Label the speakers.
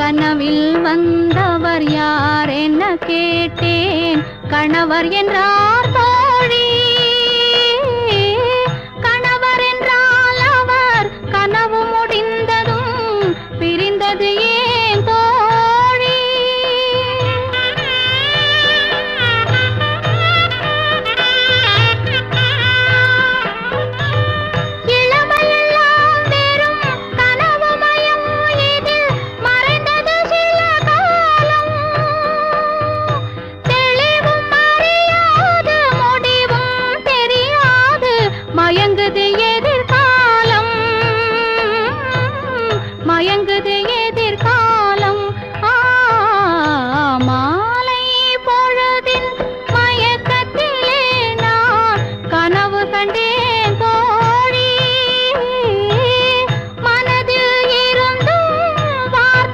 Speaker 1: கனவில் வந்தவர் யார்? என்ன கேட்டேன்? கணவர் என்றார் மயங்குது எதிர்காலம். மயங்குது எதிர்காலம். மாலை பொழுதின் மயக்கத்திலே நான் கனவு கண்டே